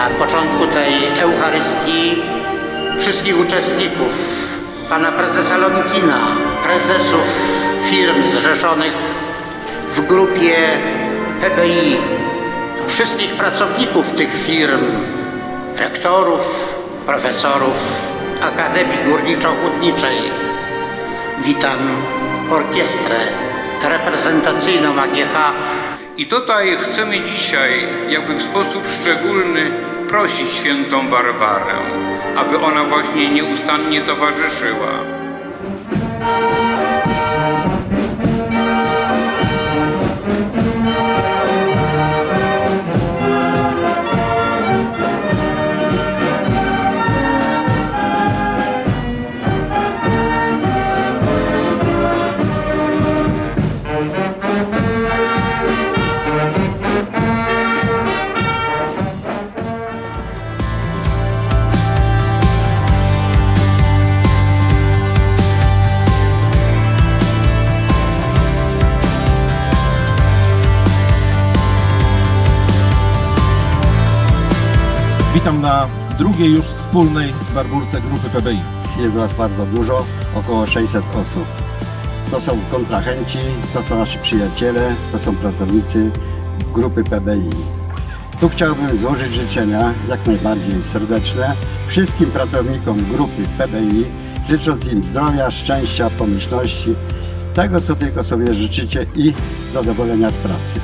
na początku tej Eucharystii wszystkich uczestników, pana prezesa Lomkina, prezesów firm zrzeszonych w grupie PBI, wszystkich pracowników tych firm, rektorów, profesorów Akademii Górniczo-Hutniczej. Witam orkiestrę reprezentacyjną AGH I tutaj chcemy dzisiaj, jakby w sposób szczególny, prosić świętą Barbarę, aby ona właśnie nieustannie towarzyszyła. Witam na drugiej już wspólnej barburce grupy PBI. Jest nas bardzo dużo, około 600 osób. To są kontrahenci, to są nasi przyjaciele, to są pracownicy grupy PBI. Tu chciałbym złożyć życzenia jak najbardziej serdeczne wszystkim pracownikom grupy PBI, życząc im zdrowia, szczęścia, pomyślności, tego co tylko sobie życzycie i zadowolenia z pracy.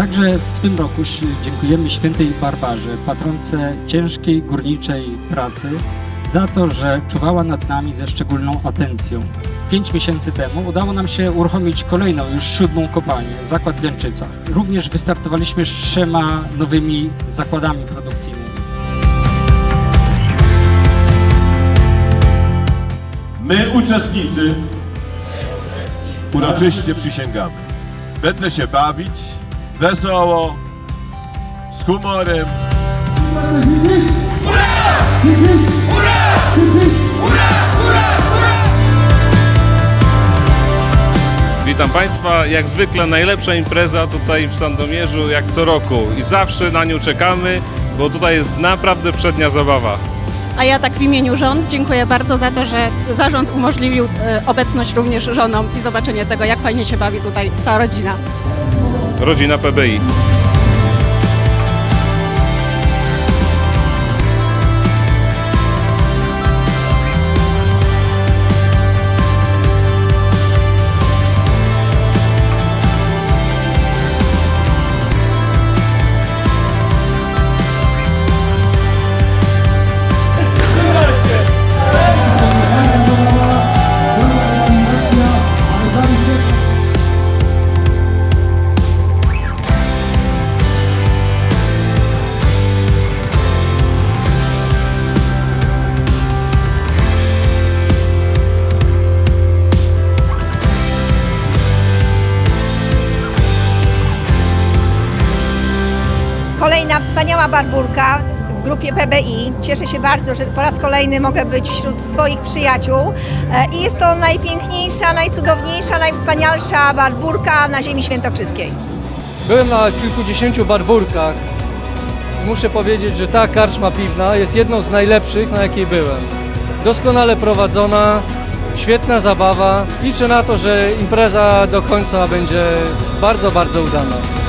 Także w tym roku dziękujemy świętej Barbarze, patronce ciężkiej górniczej pracy, za to, że czuwała nad nami ze szczególną atencją. Pięć miesięcy temu udało nam się uruchomić kolejną, już siódmą kopalnię, zakład w Jęczycach. Również wystartowaliśmy z trzema nowymi zakładami produkcyjnymi. My, uczestnicy, uroczyście przysięgamy. Będę się bawić wesoło, z humorem. Witam Państwa, jak zwykle najlepsza impreza tutaj w Sandomierzu, jak co roku i zawsze na nią czekamy, bo tutaj jest naprawdę przednia zabawa. A ja tak w imieniu rząd dziękuję bardzo za to, że zarząd umożliwił e, obecność również żonom i zobaczenie tego, jak fajnie się bawi tutaj ta rodzina. Rodzina PBI. Kolejna wspaniała barburka w grupie PBI. Cieszę się bardzo, że po raz kolejny mogę być wśród swoich przyjaciół. E, I jest to najpiękniejsza, najcudowniejsza, najwspanialsza barburka na ziemi świętokrzyskiej. Byłem na kilkudziesięciu barburkach. Muszę powiedzieć, że ta karczma piwna jest jedną z najlepszych, na jakiej byłem. Doskonale prowadzona, świetna zabawa. Liczę na to, że impreza do końca będzie bardzo, bardzo udana.